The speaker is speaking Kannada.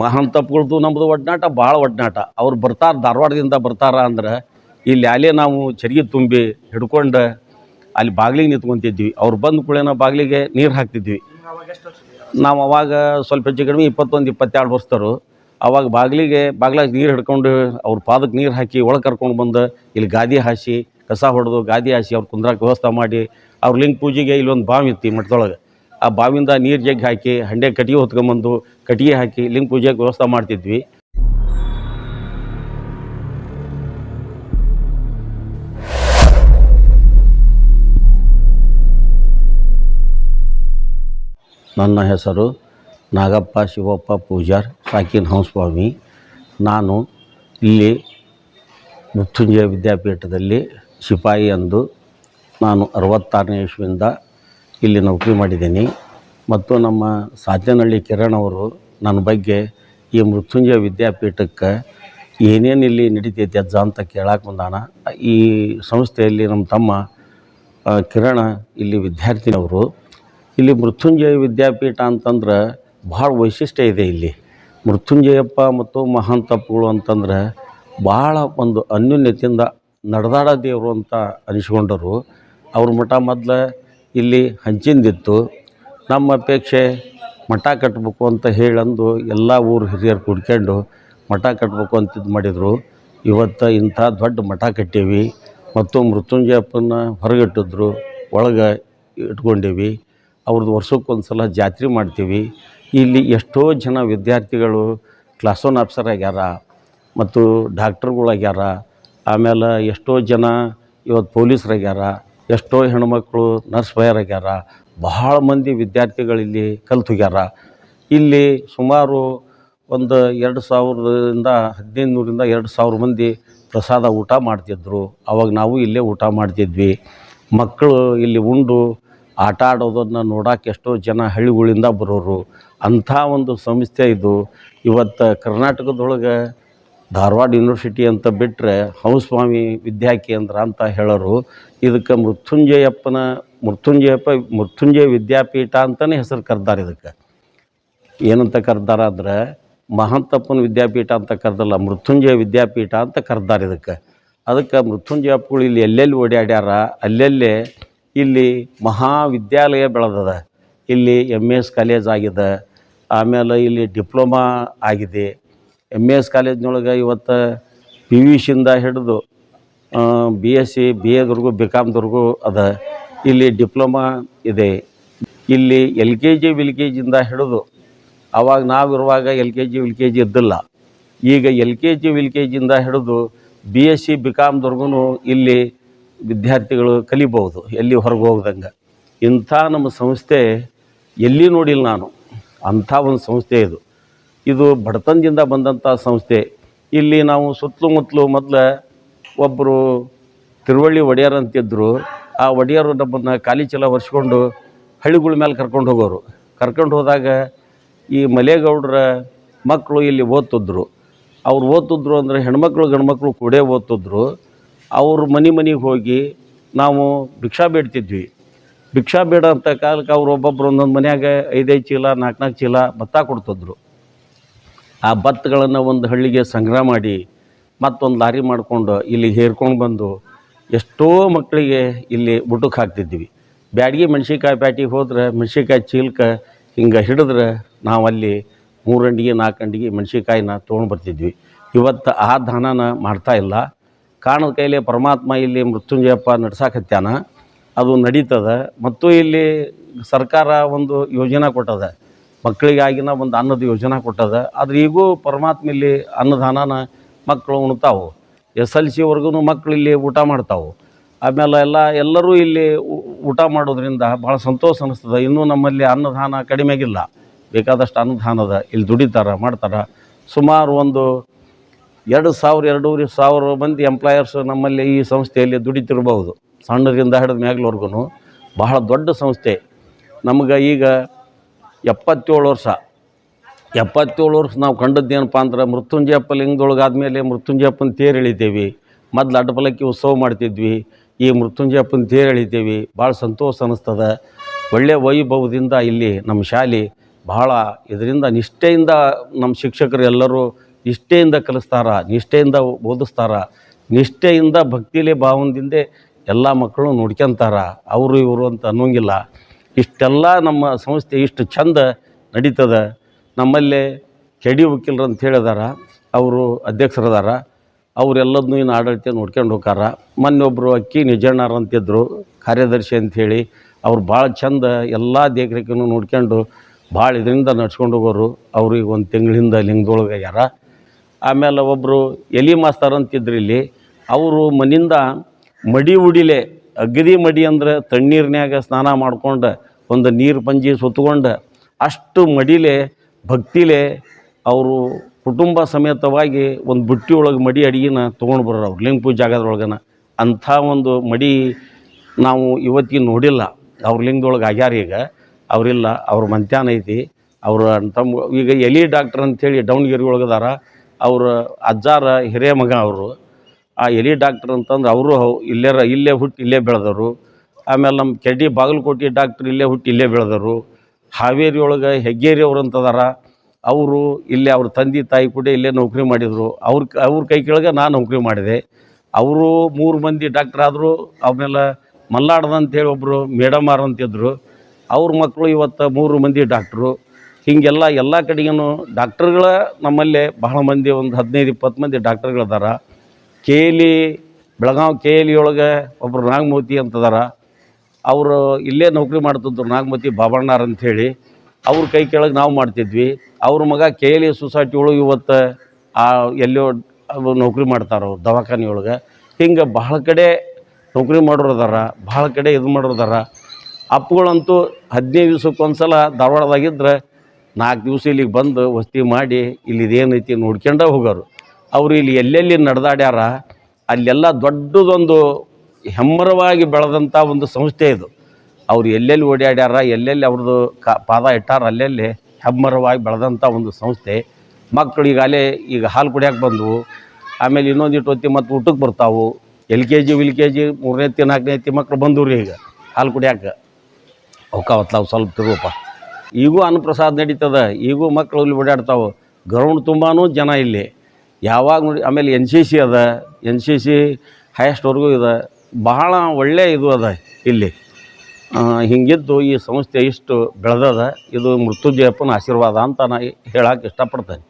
ಮಹಾನ್ ತಪ್ಪುಗಳದ್ದು ನಮ್ಮದು ಒಡನಾಟ ಭಾಳ ಒಡನಾಟ. ಅವ್ರು ಬರ್ತಾರೆ, ಧಾರವಾಡದಿಂದ ಬರ್ತಾರ ಅಂದ್ರೆ ಇಲ್ಲಿ ಅಲ್ಲೇ ನಾವು ಚರಿಗೆ ತುಂಬಿ ಹಿಡ್ಕೊಂಡು ಅಲ್ಲಿ ಬಾಗಿಲಿಗೆ ನಿಂತ್ಕೊತಿದ್ವಿ. ಅವ್ರು ಬಂದ ಕೂಡಲೇ ಬಾಗಿಲಿಗೆ ನೀರು ಹಾಕ್ತಿದ್ವಿ. ನಾವು ಅವಾಗ ಸ್ವಲ್ಪ ಹೆಚ್ಚು ಕಡಿಮೆ ಇಪ್ಪತ್ತೊಂದು, ಇಪ್ಪತ್ತೆರಡು ವರ್ಷದವರು ಅವಾಗ ಬಾಗಿಲಿಗೆ ಬಾಗ್ಲಾಗ ನೀರು ಹಿಡ್ಕೊಂಡು ಅವ್ರ ಪಾದಕ್ಕೆ ನೀರು ಹಾಕಿ ಒಳಗೆ ಕರ್ಕೊಂಡು ಬಂದು ಇಲ್ಲಿ ಗಾದಿ ಹಾಸಿ, ಕಸ ಹೊಡೆದು ಗಾದಿ ಹಾಸಿ ಅವ್ರು ಕುಂದ್ರಕ್ಕೆ ವ್ಯವಸ್ಥೆ ಮಾಡಿ ಅವ್ರ ಲಿಂಗ ಪೂಜೆಗೆ ಇಲ್ಲೊಂದು ಬಾವಿ ಇತ್ತು ಮಠದೊಳಗೆ. ಆ ಬಾವಿಯಿಂದ ನೀರು ಜಗ್ಗಿ ಹಾಕಿ, ಹಂಡೆ ಕಟ್ಟಿಗೆ ಹೊತ್ಕೊಂಬಂದು ಕಟ್ಟಿಗೆ ಹಾಕಿ, ಲಿಂಗ ಪೂಜೆಗೆ ವ್ಯವಸ್ಥೆ ಮಾಡ್ತಿದ್ವಿ. ನನ್ನ ಹೆಸರು ನಾಗಪ್ಪ ಶಿವಪ್ಪ ಪೂಜಾರ್, ಸಾಕಿನ್ ಹಂಸ್ವಾಮಿ ನಾನು ಇಲ್ಲಿ ಮೃತ್ಯುಂಜಯ ವಿದ್ಯಾಪೀಠದಲ್ಲಿ ಶಿಪಾಯಿ ಎಂದು ನಾನು ಅರವತ್ತಾರನೇ ಇಸ್ವಿಯಿಂದ ಇಲ್ಲಿ ನೌಕರಿ ಮಾಡಿದ್ದೀನಿ. ಮತ್ತು ನಮ್ಮ ಸಾಧ್ಯನಹಳ್ಳಿ ಕಿರಣ್ ಅವರು ನನ್ನ ಬಗ್ಗೆ ಈ ಮೃತ್ಯುಂಜಯ ವಿದ್ಯಾಪೀಠಕ್ಕೆ ಏನೇನು ಇಲ್ಲಿ ನಡೀತೈತಿ ಅಜ್ಜ ಅಂತ ಕೇಳಕ್ಕೆ ಬಂದಾನ. ಈ ಸಂಸ್ಥೆಯಲ್ಲಿ ನಮ್ಮ ತಮ್ಮ ಕಿರಣ ಇಲ್ಲಿ ವಿದ್ಯಾರ್ಥಿನವರು ಇಲ್ಲಿ ಮೃತ್ಯುಂಜಯ ವಿದ್ಯಾಪೀಠ ಅಂತಂದ್ರೆ ಭಾಳ ವೈಶಿಷ್ಟ್ಯ ಇದೆ ಇಲ್ಲಿ. ಮೃತ್ಯುಂಜಯಪ್ಪ ಮತ್ತು ಮಹಾಂತಪ್ಪಗಳು ಅಂತಂದ್ರೆ ಭಾಳ ಒಂದು ಅನ್ಯೋನ್ಯತೆಯಿಂದ ನಡೆದಾಡ ದೇವರು ಅಂತ ಅನಿಸ್ಕೊಂಡರು. ಅವ್ರ ಮಠ ಮೊದಲು ಇಲ್ಲಿ ಹಂಚಿಂದಿತ್ತು. ನಮ್ಮ ಅಪೇಕ್ಷೆ ಮಠ ಕಟ್ಟಬೇಕು ಅಂತ ಹೇಳಂದು ಎಲ್ಲ ಊರು ಹಿರಿಯರು ಕೂಡ್ಕೊಂಡು ಮಠ ಕಟ್ಟಬೇಕು ಅಂತ ಇದು ಮಾಡಿದರು. ಇವತ್ತು ಇಂಥ ದೊಡ್ಡ ಮಠ ಕಟ್ಟೀವಿ ಮತ್ತು ಮೃತ್ಯುಂಜಯಪ್ಪನ ಹೊರಗಿಟ್ಟಿದ್ರು, ಒಳಗೆ ಇಟ್ಕೊಂಡೀವಿ. ಅವ್ರದ್ದು ವರ್ಷಕ್ಕೊಂದು ಸಲ ಜಾತ್ರೆ ಮಾಡ್ತೀವಿ. ಇಲ್ಲಿ ಎಷ್ಟೋ ಜನ ವಿದ್ಯಾರ್ಥಿಗಳು ಕ್ಲಾಸ್ ಒನ್ ಆಫೀಸರ್ ಆಗ್ಯಾರ ಮತ್ತು ಡಾಕ್ಟ್ರುಗಳಾಗ್ಯಾರ ಆಮೇಲೆ ಎಷ್ಟೋ ಜನ ಇವತ್ತು ಪೊಲೀಸ್ರಾಗ್ಯಾರ. ಎಷ್ಟೋ ಹೆಣ್ಮಕ್ಳು ನರ್ಸ್ ಆಗ್ಯಾರ. ಬಹಳ ಮಂದಿ ವಿದ್ಯಾರ್ಥಿಗಳಿಲ್ಲಿ ಕಲ್ತುಗ್ಯಾರ ಇಲ್ಲಿ ಸುಮಾರು ಒಂದು ಎರಡು ಸಾವಿರದಿಂದ ಹದಿನೈದು ನೂರಿಂದ ಎರಡು ಸಾವಿರ ಮಂದಿ ಪ್ರಸಾದ ಊಟ ಮಾಡ್ತಿದ್ರು. ಅವಾಗ ನಾವು ಇಲ್ಲೇ ಊಟ ಮಾಡ್ತಿದ್ವಿ. ಮಕ್ಕಳು ಇಲ್ಲಿ ಉಂಡು ಆಟ ಆಡೋದನ್ನು ನೋಡೋಕೆ ಎಷ್ಟೋ ಜನ ಹಳ್ಳಿಗಳಿಂದ ಬರೋರು. ಅಂಥ ಒಂದು ಸಂಸ್ಥೆ ಇದು. ಇವತ್ತು ಕರ್ನಾಟಕದೊಳಗೆ ಧಾರವಾಡ ಯೂನಿವರ್ಸಿಟಿ ಅಂತ ಬಿಟ್ಟರೆ ಹಂಸ್ವಾಮಿ ವಿದ್ಯಾಕೇಂದ್ರ ಅಂತ ಹೇಳೋರು, ಇದಕ್ಕೆ ಮೃತ್ಯುಂಜಯಪ್ಪನ, ಮೃತ್ಯುಂಜಯಪ್ಪ, ಮೃತ್ಯುಂಜಯ ವಿದ್ಯಾಪೀಠ ಅಂತಲೇ ಹೆಸರು ಕರೆದಾರೆ ಇದಕ್ಕೆ. ಏನಂತ ಕರೆದಾರ ಅಂದ್ರೆ ಮಹಂತಪ್ಪನ ವಿದ್ಯಾಪೀಠ ಅಂತ ಕರೆದಲ್ಲ, ಮೃತ್ಯುಂಜಯ ವಿದ್ಯಾಪೀಠ ಅಂತ ಕರೆದಾರೆ ಇದಕ್ಕೆ. ಅದಕ್ಕೆ ಮೃತ್ಯುಂಜಯಪ್ಪಗಳು ಇಲ್ಲಿ ಎಲ್ಲೆಲ್ಲಿ ಓಡಾಡ್ಯಾರ, ಅಲ್ಲೆಲ್ಲೇ ಇಲ್ಲಿ ಮಹಾವಿದ್ಯಾಲಯ ಬೆಳೆದದ. ಇಲ್ಲಿ ಎಂ ಎಸ್ ಕಾಲೇಜ್ ಆಗಿದೆ, ಆಮೇಲೆ ಇಲ್ಲಿ ಡಿಪ್ಲೊಮಾ ಆಗಿದೆ. ಎಂ ಎಸ್ ಕಾಲೇಜ್ನೊಳಗೆ ಇವತ್ತು ಪಿ ವಿ ಸಿಯಿಂದ ಹಿಡಿದು ಬಿ ಎಸ್ ಸಿ ಬಿ ಎದ್ರಿಗೂ ಬಿ ಕಾಮ್ದವ್ರಿಗೂ ಅದ. ಇಲ್ಲಿ ಡಿಪ್ಲೊಮಾ ಇದೆ. ಇಲ್ಲಿ ಎಲ್ ಕೆ ಜಿ ವಿಲ್ ಕೆ ಜಿಯಿಂದ ಹಿಡಿದು ಆವಾಗ ನಾವಿರುವಾಗ ಎಲ್ ಕೆ ಜಿ ವಿಲ್ ಕೆ ಜಿ ಇದ್ದಿಲ್ಲ. ಈಗ ಎಲ್ ಕೆ ಜಿ ವಿಲ್ ಕೆ ಜಿಯಿಂದ ಹಿಡಿದು ಬಿ ಎಸ್ ಸಿ ಬಿ ಕಾಮ್ದವ್ರಿಗೂ ಇಲ್ಲಿ ವಿದ್ಯಾರ್ಥಿಗಳು ಕಲಿಬೋದು ಎಲ್ಲಿ ಹೊರಗೆ ಹೋಗ್ದಂಗೆ. ಇಂಥ ನಮ್ಮ ಸಂಸ್ಥೆ ಎಲ್ಲಿ ನೋಡಿಲ್ಲ ನಾನು. ಅಂಥ ಒಂದು ಸಂಸ್ಥೆ ಇದು. ಇದು ಬಡತನದಿಂದ ಬಂದಂಥ ಸಂಸ್ಥೆ. ಇಲ್ಲಿ ನಾವು ಸುತ್ತಮುತ್ತಲು ಮೊದಲು ಒಬ್ಬರು ತಿರುವಳ್ಳಿ ಒಡೆಯರ್ ಅಂತಿದ್ದರು ಆ ಒಡೆಯರು ನಮ್ಮನ್ನು ಖಾಲಿ ಚೀಲ ಒರೆಸ್ಕೊಂಡು ಹಳ್ಳಿಗಳ ಮೇಲೆ ಕರ್ಕೊಂಡು ಹೋಗೋರು. ಕರ್ಕೊಂಡು ಹೋದಾಗ ಈ ಮಲೇಗೌಡರ ಮಕ್ಕಳು ಇಲ್ಲಿ ಓದ್ತಿದ್ರು. ಅವ್ರು ಓದ್ತಿದ್ರು ಅಂದರೆ ಹೆಣ್ಮಕ್ಳು ಗಂಡ್ಮಕ್ಳು ಕೂಡೇ ಓದ್ತಿದ್ರು. ಅವರು ಮನೆ ಮನೆಗೆ ಹೋಗಿ ನಾವು ಭಿಕ್ಷಾ ಬೇಡ್ತಿದ್ವಿ. ಭಿಕ್ಷಾ ಬೇಡ ಅಂತ ಕಾಲಕ್ಕೆ ಅವ್ರು ಒಬ್ಬೊಬ್ರು ಒಂದೊಂದು ಮನ್ಯಾಗ ಐದೈದು ಚೀಲ, ನಾಲ್ಕು ನಾಲ್ಕು ಚೀಲ ಭತ್ತ ಕೊಡ್ತಿದ್ರು. ಆ ಭತ್ತಗಳನ್ನು ಒಂದು ಹಳ್ಳಿಗೆ ಸಂಗ್ರಹ ಮಾಡಿ ಮತ್ತೊಂದು ಲಾರಿ ಮಾಡಿಕೊಂಡು ಇಲ್ಲಿ ಹೇರ್ಕೊಂಡು ಬಂದು ಎಷ್ಟೋ ಮಕ್ಕಳಿಗೆ ಇಲ್ಲಿ ಊಟಕ್ಕೆ ಹಾಕ್ತಿದ್ವಿ ಬ್ಯಾಡಗಿ ಮೆಣ್ಸಿಕಾಯಿ ಪ್ಯಾಟಿಗೆ ಹೋದ್ರೆ ಮೆಣ್ಸಿಕಾಯಿ ಚೀಲಕ್ಕೆ ಹಿಂಗೆ ಹಿಡಿದ್ರೆ ನಾವು ಅಲ್ಲಿ ಮೂರು ಅಂಡಿಗೆ ನಾಲ್ಕು ಅಂಡಿಗೆ ಮೆಣ್ಸಿನ್ಕಾಯಿನ ತೊಗೊಂಡು ಬರ್ತಿದ್ವಿ. ಇವತ್ತು ಆ ದಾನನ ಮಾಡ್ತಾ ಇಲ್ಲ. ಕಾಣದ ಕೈಲಿ ಪರಮಾತ್ಮ ಇಲ್ಲಿ ಮೃತ್ಯುಂಜಯಪ್ಪ ನಡ್ಸಾಕತ್ಯಾನ. ಅದು ನಡೀತದ. ಮತ್ತು ಇಲ್ಲಿ ಸರ್ಕಾರ ಒಂದು ಯೋಜನೆ ಕೊಟ್ಟದ. ಮಕ್ಕಳಿಗಾಗಿನ ಒಂದು ಅನ್ನದ ಯೋಜನೆ ಕೊಟ್ಟದ. ಆದ್ರೆ ಈಗೂ ಪರಮಾತ್ಮ ಇಲ್ಲಿ ಅನ್ನದಾನನ ಮಕ್ಕಳು ಉಣ್ತಾವು. ಎಸ್ ಎಲ್ ಸಿವರೆಗೂ ಮಕ್ಕಳು ಇಲ್ಲಿ ಊಟ ಮಾಡ್ತಾವು. ಆಮೇಲೆ ಎಲ್ಲ, ಎಲ್ಲರೂ ಇಲ್ಲಿ ಊಟ ಮಾಡೋದ್ರಿಂದ ಭಾಳ ಸಂತೋಷ ಅನ್ನಿಸ್ತದೆ ಇನ್ನೂ ನಮ್ಮಲ್ಲಿ ಅನ್ನದಾನ ಕಡಿಮೆ ಆಗಿಲ್ಲ ಬೇಕಾದಷ್ಟು ಅನ್ನದಾನದ ಇಲ್ಲಿ ದುಡಿತಾರೆ, ಮಾಡ್ತಾರೆ. ಸುಮಾರು ಒಂದು ಎರಡು ಸಾವಿರ, ಎರಡೂವರೆ ಸಾವಿರ ಮಂದಿ ಎಂಪ್ಲಾಯರ್ಸ್ ನಮ್ಮಲ್ಲಿ ಈ ಸಂಸ್ಥೆಯಲ್ಲಿ ದುಡಿತಿರ್ಬೋದು ಸಣ್ಣದಿಂದ ಹಿಡಿದ ಮ್ಯಾಗ್ಲವರ್ಗು ಬಹಳ ದೊಡ್ಡ ಸಂಸ್ಥೆ. ನಮ್ಗೆ ಈಗ ಎಪ್ಪತ್ತೇಳು ವರ್ಷ. ಎಪ್ಪತ್ತೇಳು ವರ್ಷ ನಾವು ಕಂಡದ್ದೇನಪ್ಪ ಅಂದ್ರೆ ಮೃತ್ಯುಂಜಯಪ್ಪ ಲಿಂಗದೊಳಗಾದ್ಮೇಲೆ ಮೃತ್ಯುಂಜಯಪ್ಪನ ತೇರು ಎಳಿತೇವಿ. ಮೊದ್ಲು ಅಡ್ಡಪಲಕ್ಕಿ ಉತ್ಸವ ಮಾಡ್ತಿದ್ವಿ. ಈ ಮೃತ್ಯುಂಜಯಪ್ಪನ ತೇರು ಎಳಿತೇವಿ. ಭಾಳ ಸಂತೋಷ ಅನ್ನಿಸ್ತದೆ. ಒಳ್ಳೆಯ ವೈಭವದಿಂದ ಇಲ್ಲಿ ನಮ್ಮ ಶಾಲೆ ಬಹಳ ಇದರಿಂದ ನಿಷ್ಠೆಯಿಂದ ನಮ್ಮ ಶಿಕ್ಷಕರು ಎಲ್ಲರೂ ನಿಷ್ಠೆಯಿಂದ ಕಲಿಸ್ತಾರ, ನಿಷ್ಠೆಯಿಂದ ಓದಿಸ್ತಾರ, ನಿಷ್ಠೆಯಿಂದ ಭಕ್ತಿಲೆ ಭಾವನದಿಂದ ಎಲ್ಲ ಮಕ್ಕಳು ನೋಡ್ಕೊಂತಾರ. ಅವರು ಇವರು ಅಂತ ಅನ್ನೋಂಗಿಲ್ಲ. ಇಷ್ಟೆಲ್ಲ ನಮ್ಮ ಸಂಸ್ಥೆ ಇಷ್ಟು ಚಂದ ನಡೀತದ. ನಮ್ಮಲ್ಲಿ ಕೆಡಿ ವಕೀಲರು ಅಂತ ಹೇಳಿದಾರ, ಅವರು ಅಧ್ಯಕ್ಷರದಾರ ಅವರೆಲ್ಲದನ್ನೂ ಇನ್ನು ಆಡಳಿತ ನೋಡ್ಕೊಂಡು ಹೋಗಾರ ಮೊನ್ನೆ ಒಬ್ಬರು ಅಕ್ಕಿ ನಿಜಣ್ಣಾರ ಅಂತಿದ್ದರು ಕಾರ್ಯದರ್ಶಿ ಅಂಥೇಳಿ ಅವ್ರು ಭಾಳ ಚಂದ ಎಲ್ಲ ದೇಖರೇಖೆನೂ ನೋಡ್ಕೊಂಡು ಭಾಳ ಇದರಿಂದ ನಡ್ಸ್ಕೊಂಡು ಹೋಗೋರು. ಅವ್ರಿಗೆ ಒಂದು ತಿಂಗಳಿಂದ ಲಿಂಗದೊಳಗೆ ಆಗ್ಯಾರ. ಆಮೇಲೆ ಒಬ್ಬರು ಎಲಿ ಮಾಸ್ತರ್ ಅಂತಿದ್ರು ಇಲ್ಲಿ, ಅವರು ಮನಿಂದ ಮಡಿ ಉಡಿಲೆ ಅಗದಿ ಮಡಿ ಅಂದ್ರೆ ತಣ್ಣೀರ್ನ್ಯಾಗ ಸ್ನಾನ ಮಾಡ್ಕೊಂಡು ಒಂದು ನೀರು ಪಂಜಿ ಸುತ್ಕೊಂಡು ಅಷ್ಟು ಮಡಿಲೆ, ಭಕ್ತಿಲೆ ಅವರು ಕುಟುಂಬ ಸಮೇತವಾಗಿ ಒಂದು ಬುಟ್ಟಿ ಒಳಗೆ ಮಡಿ ಅಡಿಗೆನ ತೊಗೊಂಡು ಬರೋರು ಅವ್ರು. ಲಿಂಗ ಪೂಜೆ ಜಾಗದೊಳಗನ ಅಂಥ ಒಂದು ಮಡಿ ನಾವು ಇವತ್ತಿಗೆ ನೋಡಿಲ್ಲ. ಅವ್ರ ಲಿಂಗದೊಳಗೆ ಆಗ್ಯಾರ ಈಗ. ಅವರಿಲ್ಲ, ಅವ್ರ ಮಂತ್ಯಾನ ಐತಿ. ಅವ್ರ ತಮ್ಮ ಈಗ ಎಲಿ ಡಾಕ್ಟ್ರ್ ಅಂಥೇಳಿ ಡೌನ್ಗಿರಿ ಒಳಗದಾರ ಅವ್ರ ಅಜ್ಜಾರ ಹಿರಿಯ ಮಗ ಅವರು. ಆ ಎಲಿ ಡಾಕ್ಟರ್ ಅಂತಂದ್ರೆ ಅವರು ಇಲ್ಲೇ ಇಲ್ಲೇ ಹುಟ್ಟಿ ಇಲ್ಲೇ ಬೆಳೆದವರು. ಆಮೇಲೆ ನಮ್ಮ ಕೆಡ್ಡಿ ಬಾಗಲಕೋಟೆ ಡಾಕ್ಟ್ರ್ ಇಲ್ಲೇ ಹುಟ್ಟಿ ಇಲ್ಲೇ ಬೆಳೆದವರು. ಹಾವೇರಿ ಒಳಗೆ ಹೆಗ್ಗೇರಿ ಅವ್ರು ಅಂತದಾರ. ಅವರು ಇಲ್ಲೇ ಅವ್ರ ತಂದೆ ತಾಯಿ ಕೂಡ ಇಲ್ಲೇ ನೌಕರಿ ಮಾಡಿದರು. ಅವ್ರ ಅವ್ರ ಕೈ ಕೆಳಗೆ ನಾನು ನೌಕರಿ ಮಾಡಿದೆ. ಅವರು ಮೂರು ಮಂದಿ ಡಾಕ್ಟ್ರ್ ಆದರು. ಆಮೇಲೆ ಮಲ್ಲಾಡ್ದ ಅಂತೇಳಿ ಒಬ್ಬರು ಮೇಡಮಾರ್ ಅಂತಿದ್ರು. ಅವ್ರ ಮಕ್ಕಳು ಇವತ್ತು ಮೂರು ಮಂದಿ ಡಾಕ್ಟ್ರು. ಹೀಗೆಲ್ಲ ಎಲ್ಲ ಕಡೆಗೂ ಡಾಕ್ಟ್ರುಗಳ ನಮ್ಮಲ್ಲೇ ಬಹಳ ಮಂದಿ ಒಂದು ಹದಿನೈದು ಇಪ್ಪತ್ತು ಮಂದಿ ಡಾಕ್ಟ್ರುಗಳದಾರ. ಕೆ ಎಲಿ ಬೆಳಗಾವಿ ಕೆ ಎಲಿ ಒಳಗೆ ಒಬ್ಬರು ನಾಗಮೂರ್ತಿ ಅಂತದಾರ. ಅವರು ಇಲ್ಲೇ ನೌಕರಿ ಮಾಡ್ತಿದ್ರು ನಾಗಮತಿ ಬಾಬಣ್ಣಾರ್ ಅಂಥೇಳಿ. ಅವ್ರ ಕೈ ಕೆಳಗೆ ನಾವು ಮಾಡ್ತಿದ್ವಿ. ಅವ್ರ ಮಗ ಕೆ ಎಲ್ ಇ ಸೊಸೈಟಿ ಒಳಗೆ ಇವತ್ತು, ಆ ಎಲ್ಲೋ ನೌಕರಿ ಮಾಡ್ತಾರೆ ಅವ್ರು ದವಾಖಾನೆ ಒಳಗೆ ಹಿಂಗೆ ಬಹಳ ಕಡೆ ನೌಕರಿ ಮಾಡೋರು ಅದಾರ ಭಾಳ ಕಡೆ ಇದು ಮಾಡೋರು ಅದಾರ. ಅಪ್ಪುಗಳಂತೂ ಹದಿನೈದು ದಿವ್ಸಕ್ಕೆ ಸಲ ಧಾರವಾಡದಾಗಿದ್ದರೆ ನಾಲ್ಕು ದಿವಸ ಇಲ್ಲಿಗೆ ಬಂದು ವಸ್ತಿ ಮಾಡಿ ಇಲ್ಲಿದೇನೈತಿ ನೋಡ್ಕೊಂಡೇ ಹೋಗೋರು. ಅವರು ಇಲ್ಲಿ ಎಲ್ಲೆಲ್ಲಿ ನಡೆದಾಡ್ಯಾರ, ಅಲ್ಲೆಲ್ಲ ದೊಡ್ಡದೊಂದು ಹೆಮ್ಮರವಾಗಿ ಬೆಳೆದಂಥ ಒಂದು ಸಂಸ್ಥೆ ಇದು. ಅವ್ರು ಎಲ್ಲೆಲ್ಲಿ ಓಡಾಡ್ಯಾರ, ಎಲ್ಲೆಲ್ಲಿ ಅವ್ರದ್ದು ಕಾ, ಪಾದ ಇಟ್ಟಾರ, ಅಲ್ಲೆಲ್ಲಿ ಹೆಮ್ಮರವಾಗಿ ಬೆಳೆದಂಥ ಒಂದು ಸಂಸ್ಥೆ. ಮಕ್ಕಳು ಈಗಾಗಲೇ ಈಗ ಹಾಲು ಕುಡಿಯೋಕೆ ಬಂದವು, ಆಮೇಲೆ ಇನ್ನೊಂದಿಟ್ಟು ಹೊತ್ತಿ ಮತ್ತು ಊಟಕ್ಕೆ ಬರ್ತಾವು. ಎಲ್ ಕೆ ಜಿ ವಿಲ್ ಕೆ ಜಿ, ಮೂರನೇ ತಿ ನಾಲ್ಕನೇ ತಿ ಮಕ್ಳು ರೀ ಈಗ ಹಾಲು ಕುಡಿಯೋಕೆ. ಅವಕಾವತ್ಲಾವು ಸ್ವಲ್ಪ ತಿರುಗಪ್ಪ ಈಗೂ ಅನ್ನಪ್ರಸಾದ ನಡೀತದ, ಈಗೂ ಮಕ್ಕಳು ಇಲ್ಲಿ ಓಡಾಡ್ತಾವೆ. ಗ್ರೌಂಡ್ ತುಂಬಾ ಜನ ಇಲ್ಲಿ. ಯಾವಾಗ ನೋಡಿ, ಆಮೇಲೆ ಎನ್ ಸಿ ಸಿ ಅದ, ಎನ್ ಸಿ ಸಿ ಹೈಯೆಸ್ಟ್ವರೆಗೂ ಇದೆ, ಬಹಳ ಒಳ್ಳೆಯ ಇದು ಅದ ಇಲ್ಲಿ. ಹಿಂಗಿದ್ದು ಈ ಸಂಸ್ಥೆ ಇಷ್ಟು ಬೆಳೆದದ, ಇದು ಮೃತ್ಯುಂಜಯಪ್ಪನ ಆಶೀರ್ವಾದ ಅಂತ ನಾ ಹೇಳಕ್ಕೆ ಇಷ್ಟಪಡ್ತೇನೆ.